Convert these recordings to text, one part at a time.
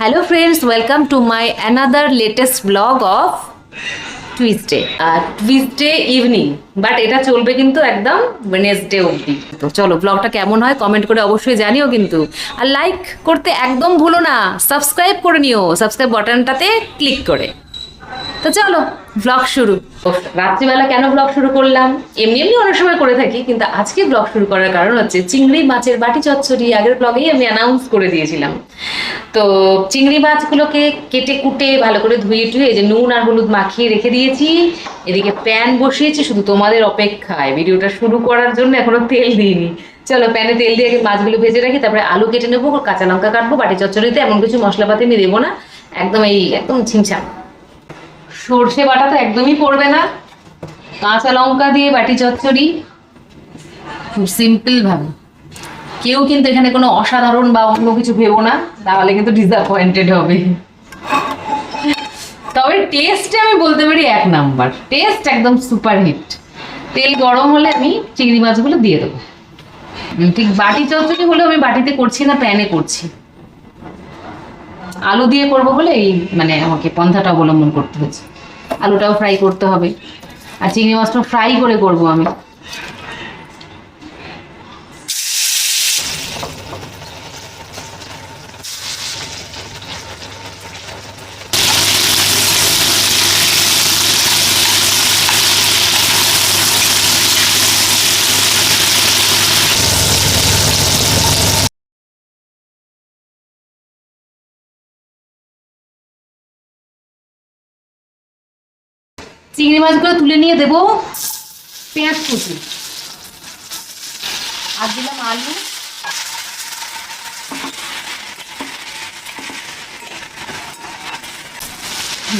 Hello friends welcome to my another latest blog of Tuesday R Tuesday evening but এটা চলবে কিন্তু একদম Wednesday অবধি। তো চলো ব্লগটা কেমন হয় কমেন্ট করে অবশ্যই জানিও কিন্তু। আর লাইক করতে একদম ভুলো না। সাবস্ক্রাইব করে নিও। সাবস্ক্রাইব বাটনটাতে ক্লিক করে। তো চলো ব্লগ শুরু। রাত্রিবেলা কেন ব্লগ শুরু করলাম? এমনি এমনি অনেক সময় করে থাকি, কিন্তু আজকে ব্লগ শুরু করার কারণ হচ্ছে চিংড়ি মাছের বাটি চচ্চড়ি আগের ব্লগেই আমি অ্যানাউন্স করে দিয়েছিলাম। তো চিংড়ি মাছগুলোকে কেটে কুটে ভালো করে ধুয়ে টুয়ে যে নুন আর হলুদ মাখিয়ে রেখে দিয়েছি। এদিকে প্যান বসিয়েছি, শুধু তোমাদের অপেক্ষায়। ভিডিওটা শুরু করার জন্য এখনও তেল দিইনি। চলো প্যানে তেল দিয়ে মাছগুলো ভেজে রাখি, তারপরে আলু কেটে নেব, কাঁচা লঙ্কা কাটবো, বাটি চচ্চড়িতে, এমন কিছু মশলাপাতি আমি দেবো না। একদম এই, একদম ছিমছাম সর্ষে বাটা তো একদমই পড়বে না। কাঁচা লঙ্কা দিয়ে বাটি চচ্চড়ি। খুব সিম্পল ভাবে। কেউ কিন্তু এখানে কোনো অসাধারণ বা অন্য কিছু ভেবো না, তাহলে কিন্তু ডিসঅ্যাপয়েন্টেড হবে। তবে টেস্টে আমি বলতে পারি এক নাম্বার। টেস্ট একদম সুপার হিট তেল গরম হলে আমি চিংড়ি মাছগুলো দিয়ে দেবো। ঠিক বাটি চচ্চড়ি হলেও আমি বাটিতে করছি না প্যানে করছি। আলু দিয়ে করব বলে এই মানে আমাকে পন্থাটা অবলম্বন করতে হচ্ছে আলুটাও ফ্রাই করতে হবে। আর চিংড়ি মাছটা ফ্রাই করে করব আমি। চিংড়ি মাছগুলো তুলে নিয়ে দেবো পেঁয়াজ কুচি। আর দিলাম আলু।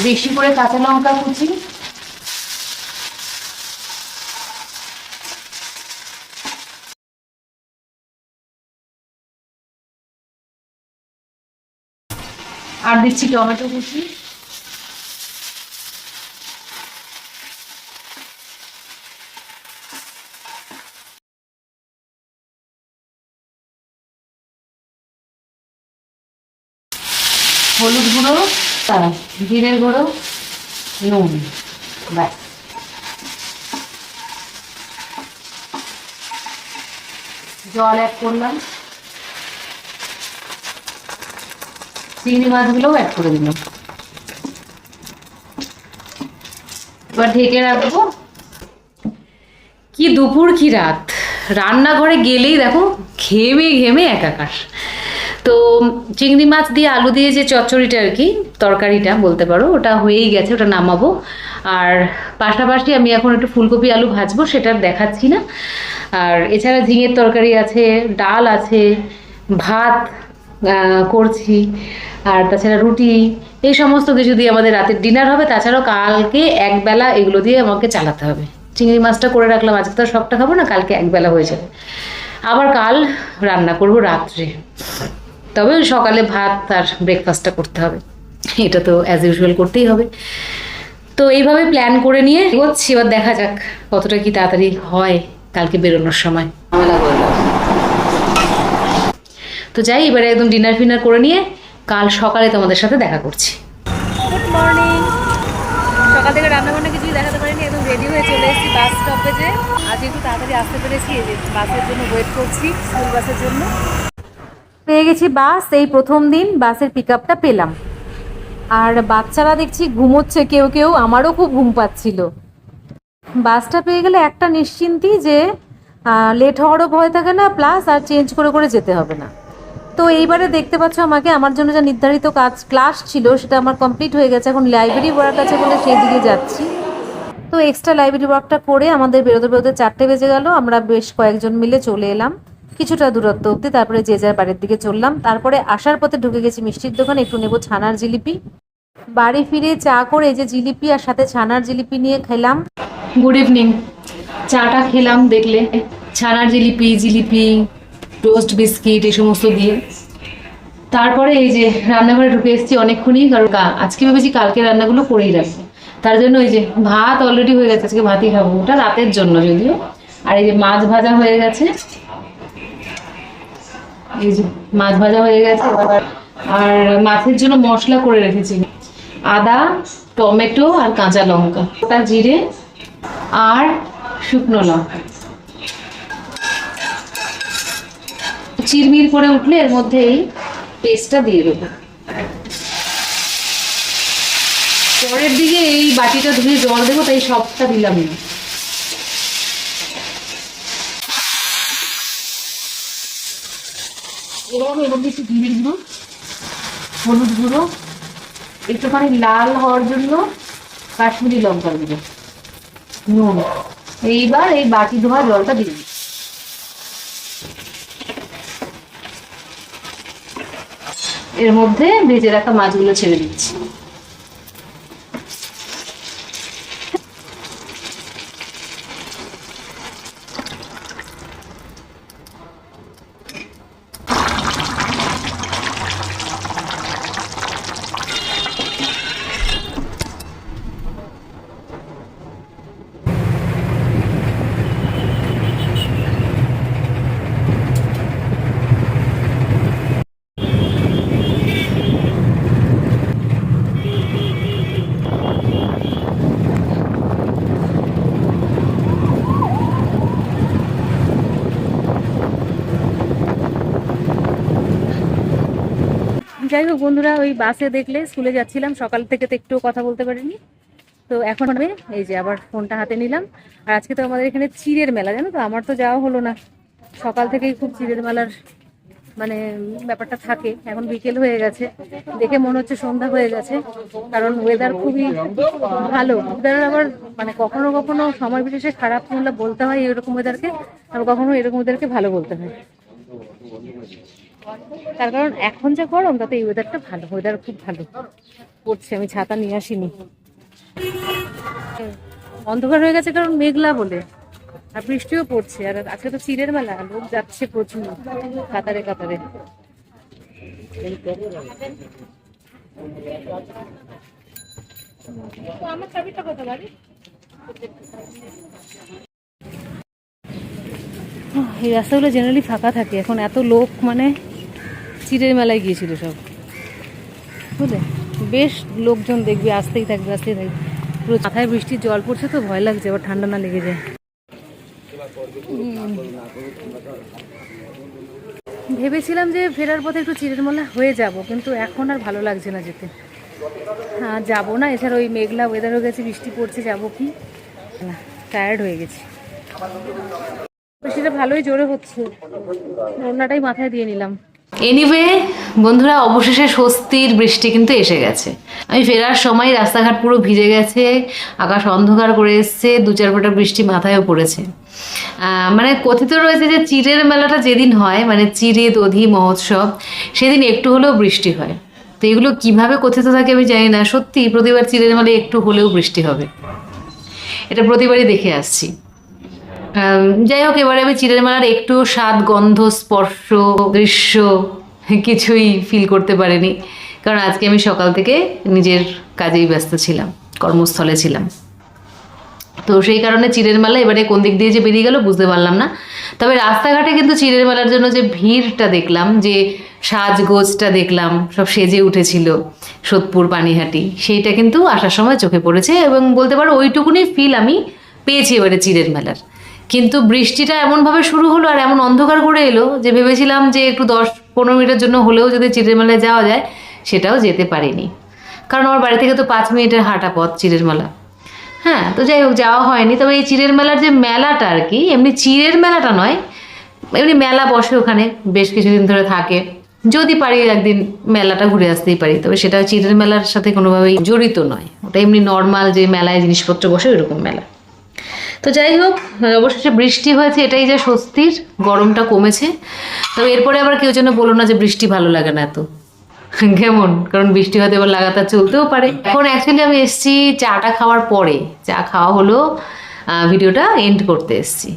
বেশি করে কাঁচা লঙ্কা কুচি। আর দিচ্ছি টমেটো কুচি। জিরের গুঁড়ো, নুন, ব্যাস। জল অ্যাড করলাম। চিংড়ি মাছগুলোও অ্যাড করে দিলাম। এবার ঢেকে রাখব। কি দুপুর, কি রাত। রান্নাঘরে গেলেই দেখো, ঘেমে ঘেমে একাকার। তো চিংড়ি মাছ দিয়ে আলু দিয়ে যে চচ্চড়িটা আর কি, তরকারিটা বলতে পারো, ওটা হয়েই গেছে, ওটা নামাবো। আর পাশাপাশি আমি এখন একটু ফুলকপি আলু ভাজবো, সেটা দেখাচ্ছি না। আর এছাড়া ঝিঙের তরকারি আছে, ডাল আছে, ভাত করছি, আর তাছাড়া রুটি, এই সমস্ত কিছু দিয়ে আমাদের রাতের ডিনার হবে। তাছাড়াও কালকে একবেলা এগুলো দিয়ে আমাকে চালাতে হবে। চিংড়ি মাছটা করে রাখলাম, আজকে তো সবটা খাব না, কালকে একবেলা হয়ে যাবে। আবার কাল রান্না করব রাত্রে। তবে সকালে ভাত আর ব্রেকফাস্টটা করতে হবে। এটা তো অ্যাজ ইউজুয়াল করতেই হবে। তো এইভাবে প্ল্যান করে নিয়ে এগোচ্ছি, এবার দেখা যাক কতটা কি তাড়াতাড়ি হয় কালকে বেরোনোর সময়। তো যাই, এবারে একদম ডিনার ফিনার করে নিয়ে কাল সকালে তোমাদের সাথে দেখা করছি। গুড মর্নিং সকাল থেকে রান্না বান্না কিছুই দেখাতে পারিনি, একদম রেডি হয়ে চলে এসেছি বাস স্টপেজে আজ একটু তাড়াতাড়ি আসতে পেরেছি বাসের জন্য ওয়েট করছি স্কুল বাসের জন্য। পেয়ে গেছি বাস, এই প্রথম দিন বাসের পিক আপটা পেলাম। আর বাচ্চারা দেখছি ঘুমোচ্ছে, কেউ কেউ, আমারও খুব ঘুম পাচ্ছিল। বাসটা পেয়ে গেলে একটা নিশ্চিন্তি যে লেট হওয়ারও ভয় থাকে না প্লাস আর চেঞ্জ করে করে যেতে হবে না। তো এইবারে দেখতে পাচ্ছ আমাকে, আমার জন্য যা নির্ধারিত কাজ ক্লাস ছিল, সেটা আমার কমপ্লিট হয়ে গেছে। এখন লাইব্রেরি ওয়ার্ক আছে বলে সেই দিকে যাচ্ছি। তো এক্সট্রা লাইব্রেরি ওয়ার্কটা করে আমাদের বেরোতে বেরোতে চারটে বেজে গেল, আমরা বেশ কয়েকজন মিলে চলে এলাম। কিছুটা দূরত্ব অবধি তারপরে যে যার বাড়ির দিকে চললাম। তারপরে আসার পথে ঢুকে গেছি মিষ্টির দোকানে, একটু নেব ছানার জিলিপি। বাড়ি ফিরে চা করে যে জিলিপি আর সাথে ছানার জিলিপি নিয়ে খেলাম। গুড ইভিনিং চাটা খেলাম দেখলে। ছানার জিলিপি জিলিপি টোস্ট বিস্কিট এই সমস্ত দিয়ে। তারপরে এই যে রান্নাঘরে ঢুকে এসেছি অনেকক্ষণই, কারণ আজকে ভেবেছি কালকে রান্নাগুলো করেই রাখব। তার জন্য ওই যে ভাত অলরেডি হয়ে গেছে, আজকে ভাতই খাব। ওটা রাতের জন্য যদিও। আর এই যে মাছ ভাজা হয়ে গেছে। এই যে মাছ ভাজা হয়ে গেছে। আর মাছের জন্য মশলা করে রেখেছি। আদা, টমেটো আর কাঁচা লঙ্কা। ওটা জিরে আর শুকনো লঙ্কা। চিরমির করে উঠলে এর মধ্যে এই পেস্টটা দিয়ে দেবো। পরের দিকে এই বাটিটা ধুয়ে জল দেবো, তাই সবটা দিলাম না। এবার এর মধ্যে একটু জিরের গুঁড়ো হলুদ গুঁড়ো, একটুখানি লাল হওয়ার জন্য কাশ্মীরি লঙ্কা গুঁড়ো। নুন। এইবার এই বাটি ধোয়া জলটা দিয়ে। এর মধ্যে ভেজে রাখা মাছগুলো ছেড়ে দিচ্ছি। যাই হোক বন্ধুরা, ওই বাসে দেখলে স্কুলে যাচ্ছিলাম, সকাল থেকে তো একটু কথা বলতে পারিনি। তো এখন হবে, এই যে আবার ফোনটা হাতে নিলাম। আর আজকে তো আমাদের এখানে চিড়ের মেলা, জানো তো? আমার তো যাওয়া হলো না। সকাল থেকেই খুব চিড়ের মেলার মানে ব্যাপারটা থাকে। এখন বিকেল হয়ে গেছে। দেখে মনে হচ্ছে সন্ধ্যা হয়ে গেছে। কারণ ওয়েদার খুবই ভালো। ওয়েদার আবার মানে কখনো কখনো সময় বিশেষে খারাপ বললে বলতে হয় এরকম ওয়েদারকে আর কখনো এরকম ওয়েদারকে ভালো বলতে হয়। তার কারণ এখন যা গরম তাতে এই ওয়েদারটা ভালো ওয়েদার খুব ভালো। পড়ছে আমি ছাতা নিয়ে আসিনি। অন্ধকার হয়ে গেছে কারণ মেঘলা বলে আর বৃষ্টিও পড়ছে। আর আজকে তো চিড়ের মেলা লোক যাচ্ছে প্রচুর কাতারে কাতারে। আমার চাবিটা এই রাস্তাগুলো জেনারেলি ফাঁকা থাকে এখন এত লোক মানে চিড়ের মেলায় গিয়েছিল সব। বুঝলে? বেশ লোকজন দেখবে, আসতেই থাকবে আসতেই থাকবে। পুরো মাথায় বৃষ্টির জল পড়ছে তো, ভয় লাগছে আবার ঠান্ডা না লেগে যায়। ভেবেছিলাম যে ফেরার পথে একটু চিড়ের মেলা হয়ে যাব, কিন্তু এখন আর ভালো লাগছে না যেতে। হ্যাঁ যাব না, এছাড়া ওই মেঘলা ওয়েদার হয়ে গেছে, বৃষ্টি পড়ছে, যাব কি? না টায়ার্ড হয়ে গেছি। সেটা ভালোই জোরে হচ্ছে। ওড়নাটাই মাথায় দিয়ে নিলাম। এনিওয়ে বন্ধুরা, অবশেষে স্বস্তির বৃষ্টি কিন্তু এসে গেছে। আমি ফেরার সময় রাস্তাঘাট পুরো ভিজে গেছে, আকাশ অন্ধকার করে এসছে, দু চার ফোঁটা বৃষ্টি মাথায়ও পড়েছে। মানে কথিত রয়েছে যে চিড়ের মেলাটা যেদিন হয় মানে চিড়ে, দধি, মহোৎসব, সেদিন একটু হলেও বৃষ্টি হয়। তো এগুলো কীভাবে কথিত থাকে আমি জানি না, সত্যি প্রতিবার চিড়ের মেলায় একটু হলেও বৃষ্টি হবে। এটা প্রতিবারই দেখে আসছি। যাই হোক, এবারে আমি চিড়ের মেলার একটু স্বাদ, গন্ধ, স্পর্শ, দৃশ্য কিছুই ফিল করতে পারিনি। কারণ আজকে আমি সকাল থেকে নিজের কাজেই ব্যস্ত ছিলাম, কর্মস্থলে ছিলাম। তো সেই কারণে চিড়ের মেলা এবারে কোন দিক দিয়ে যে বেরিয়ে গেল বুঝতে পারলাম না। তবে রাস্তাঘাটে কিন্তু চিড়ের মেলার জন্য যে ভিড়টা দেখলাম, যে সাজগোজটা দেখলাম, সব সেজে উঠেছিল সোদপুর, পানিহাটি, সেইটা কিন্তু আসার সময় চোখে পড়েছে এবং বলতে পারো ওইটুকুনি ফিল আমি পেয়েছি এবারে চিড়ের মেলার কিন্তু বৃষ্টিটা এমনভাবে শুরু হলো আর এমন অন্ধকার করে এলো যে ভেবেছিলাম যে একটু দশ পনেরো মিনিটের জন্য হলেও যদি চিড়ের মেলায় যাওয়া যায়, সেটাও যেতে পারিনি। কারণ আমার বাড়ি থেকে তো পাঁচ মিনিটের হাঁটা পথ চিড়ের মেলা হ্যাঁ তো যাই হোক, যাওয়া হয়নি। তবে এই চিড়ের মেলার যে মেলাটা আর কি, এমনি চিড়ের মেলাটা নয়, এমনি মেলা বসে ওখানে, বেশ কিছুদিন ধরে থাকে। যদি পারি একদিন মেলাটা ঘুরে আসতেই পারি, তবে সেটা চিড়ের মেলার সাথে কোনোভাবেই জড়িত নয়। ওটা এমনি নর্মাল যে মেলায় জিনিসপত্র বসে, ওইরকম মেলা। তো যাই হোক অবশেষে বৃষ্টি হয়েছে, এটাই যে স্বস্তির, গরমটা কমেছে। তবে এরপরে আবার কেউ যেন বলো না যে বৃষ্টি ভালো লাগে না এত। কেমন? কারণ বৃষ্টি হয়তো এবার লাগাতার চলতেও পারে। এখন অ্যাকচুয়ালি আমি এসেছি চাটা খাওয়ার পরে। চা খাওয়া হলো ভিডিওটা এন্ড করতে এসেছি।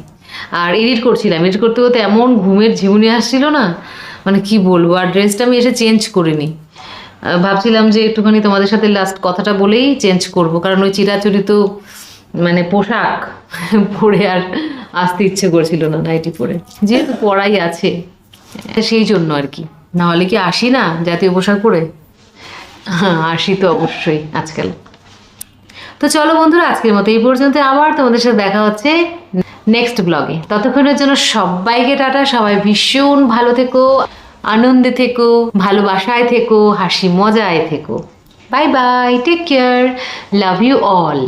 আর এডিট করছিলাম। এডিট করতে করতে এমন ঘুমের ঝিমুনি আসছিল না মানে কি বলব? আর ড্রেসটা আমি এসে চেঞ্জ করিনি। ভাবছিলাম যে একটুখানি তোমাদের সাথে লাস্ট কথাটা বলেই চেঞ্জ করব। কারণ ওই চিরাচরিত মানে পোশাক পরে আর আসতে ইচ্ছে করছিল না নাইটি পরে। যেহেতু পড়াই আছে, সেই জন্য আর কি। নাহলে কি আসি না জাতীয় পোশাক পরে? হ্যাঁ আসি তো অবশ্যই আজকাল। তো চলো বন্ধুরা, আজকের মতো এই পর্যন্ত আবার তোমাদের সাথে দেখা হচ্ছে নেক্সট ব্লগে ততক্ষণের জন্য সবাইকে টাটা, সবাই ভীষণ ভালো থেকো, আনন্দে থেকো, ভালোবাসায় থেকো, হাসি মজায় থেকো। Bye bye take care love you all